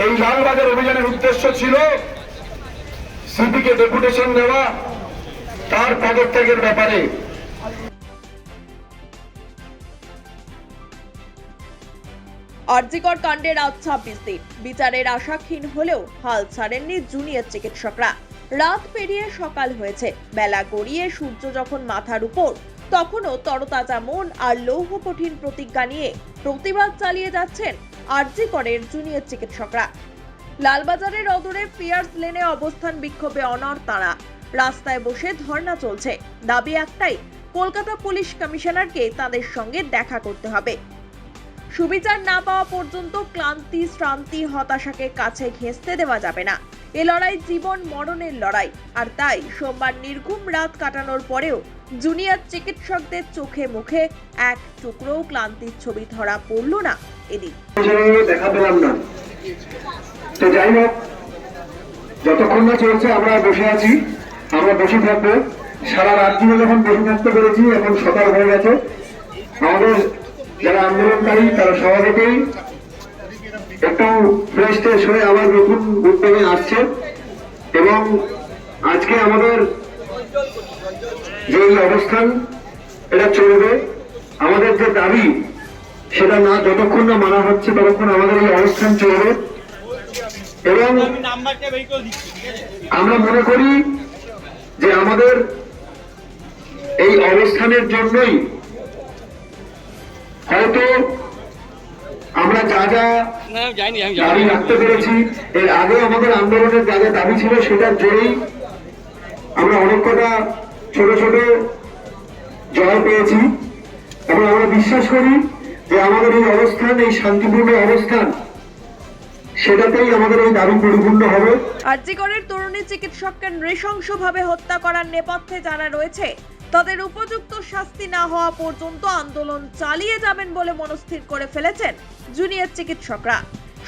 এই লালবাজার অভিযানের উদ্দেশ্য ছিল সিপিকে ডেপুটেশন দেওয়া, তার পদত্যাগের ব্যাপারে। আরজিকর কাণ্ডের আজ ছাব্বিশ দিন। বিচারের আশাক্ষীণ হলেও হাল ছাড়েননি জুনিয়র চিকিৎসকরা। রাত পেরিয়ে সকাল হয়েছে। বেলা গড়িয়ে সূর্য যখন মাথার উপর, তখনও তরতাজা মন আর লৌহ কঠিন প্রতিজ্ঞা নিয়ে প্রতিবাদ চালিয়ে যাচ্ছেন আরজিকরের জুনিয়র চিকিৎসকরা। লালবাজারের অদূরে পিয়ার্স লেনে অবস্থান বিক্ষোভে অনর তারা। রাস্তায় বসে ধর্ণা চলছে। দাবি একটাই, কলকাতা পুলিশ কমিশনারকে তাদের সঙ্গে দেখা করতে হবে। সুবিচার না পাওয়া পর্যন্ত ক্লান্তি, শ্রান্তি, হতাশাকে কাছে ঘেঁচতে দেওয়া যাবে না। এ লড়াই জীবন মরণের লড়াই। আর তাই সোমবার নির্ঘুম রাত কাটানোর পরেও জুনিয়র চিকিৎসকদের চোখে মুখে এক টুকরো ক্লান্তির ছবি ধরা পড়ল না এদিন। যতক্ষণ না চলছে, আমরা বসে আছি, আমরা বসে থাকব। সারা রাত জুড়ে যখন বসে থাকতে পেরেছি এখন সকাল হয়ে গেছে। আমাদের যারা আন্দোলনকারী, তারা সহজেই একটু ফ্রেশ ট্রেশ হয়ে আবার নতুন উদ্যোগে আসছে। এবং আজকে আমাদের যে অবস্থান, এটা চলবে। আমাদের যে দাবি, সেটা না যতক্ষণ না মানা হচ্ছে, ততক্ষণ আমাদের এই অবস্থান চলবে। এবং আমরা মনে করি যে আমাদের এই অবস্থানের জন্যই হয়তো আমরা যা যা দাবি রাখতে পেরেছি এর আগে আমাদের আন্দোলনের যা যা দাবি ছিল সেটার জোরেই আমরা অনেক কটা ছোট ছোট জয় পেয়েছি। এবং আমরা বিশ্বাস করি যে আমাদের এই অবস্থান এই শান্তিপূর্ণ অবস্থান সেটাতেই আমাদের এই দাবি পরিপূর্ণ হবে। আরজিকরের তরুণী চিকিৎসককে নৃশংসভাবে হত্যা করার নেপথ্যে যারা রয়েছে তাদের উপযুক্ত শাস্তি না হওয়া পর্যন্ত আন্দোলন চালিয়ে যাবেন বলে মনস্থির করে ফেলেছেন জুনিয়র চিকিৎসকরা।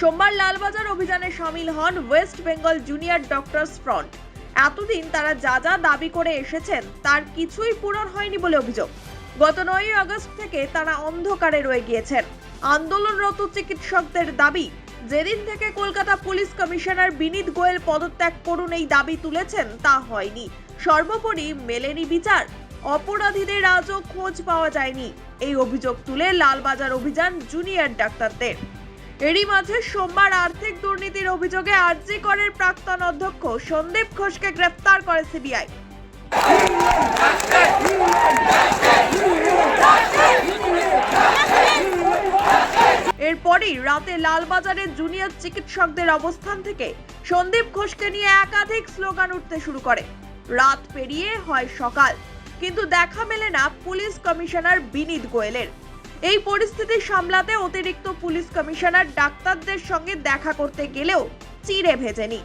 সোমবার লালবাজার অভিযানে সামিল হন West Bengal junior doctors front. এতদিন তারা যা যা দাবি করে এসেছেন, তার কিছুই পূরণ হয়নি বলে অভিযোগ। গত নয় আগস্ট থেকে তারা অন্ধকারে রয়ে গিয়েছেন। আন্দোলনরত চিকিৎসকদের দাবি, যেদিন থেকে কলকাতা পুলিশ কমিশনার বিনীত গোয়েল পদত্যাগ করুন এই দাবি তুলেছেন, তা হয়নি। সর্বোপরি মেলেনি বিচার। অপরাধীদের আজও খোঁজ পাওয়া যায়নি। এই অভিযোগ তুলে লালবাজার অভিযান জুনিয়র ডাক্তারদের। এরই মাঝে সোমবার আর্থিক দুর্নীতির অভিযোগে আরজি করের প্রাক্তন অধ্যক্ষ সন্দীপ ঘোষকে গ্রেফতার করে সিবিআই। এরপরই রাতে লালবাজারের জুনিয়র চিকিৎসকদের অবস্থান থেকে সন্দীপ ঘোষকে নিয়ে একাধিক স্লোগান উঠতে শুরু করে। রাত পেরিয়ে হয় সকাল। কিন্তু দেখা মেলে না পুলিশ কমিশনার বিনীত গোয়েলের। এই পরিস্থিতি সামলাতে অতিরিক্ত পুলিশ কমিশনার ডাক্তারদের সঙ্গে দেখা করতে গেলেও চিড়ে ভেজেনি।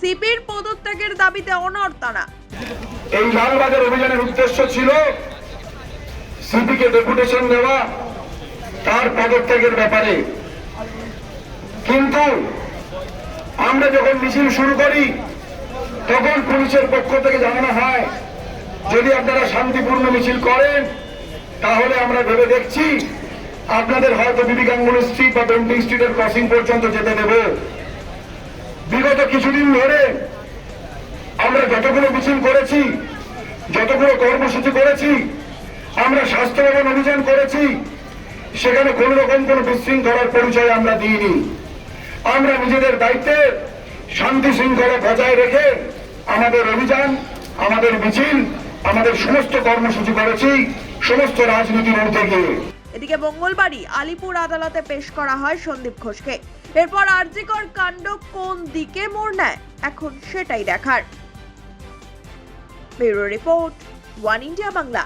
সিপির পদত্যাগের দাবিতে অনর এই লালবাজার অভিযানের উদ্দেশ্য ছিল সিপিকে ডেপুটেশন দেওয়া, তার পদত্যাগের ব্যাপারে। কিন্তু আমরা যখন মিছিল শুরু করি, তখন পুলিশের পক্ষ থেকে জানানো হয় যদি আপনারা শান্তিপূর্ণ মিছিল করেন, তাহলে আমরা ভেবে দেখছি আপনাদের হয়তো বিবি গাঙ্গুলি স্ট্রিট বা বেন্টিং স্ট্রিটের ক্রসিং পর্যন্ত যেতে দেব। বিগত কিছুদিন ধরে আমরা যতগুলো মিছিল করেছি, যতগুলো কর্মসূচি করেছি, আমরা স্বাস্থ্য ভবন অভিযান করেছি, সেখানে কোন রকম কোন বিশৃঙ্খলার পরিচয় আমরা দিইনি। আমরা নিজেদের দায়িত্বে শান্তি শৃঙ্খলা বজায় রেখে আমাদের অভিযান, আমাদের মিছিল আমাদের সমস্ত কর্মসূচি করেছি সমস্ত রাজনীতির ঊর্ধ্বে গিয়ে। এদিকে মঙ্গলবারই আলিপুর আদালতে পেশ করা হয় সন্দীপ ঘোষকে। এরপর আরজিকর কাণ্ড কোন দিকে মোড় নেয়, এখন সেটাই দেখার। Bureau report, one India Bangla.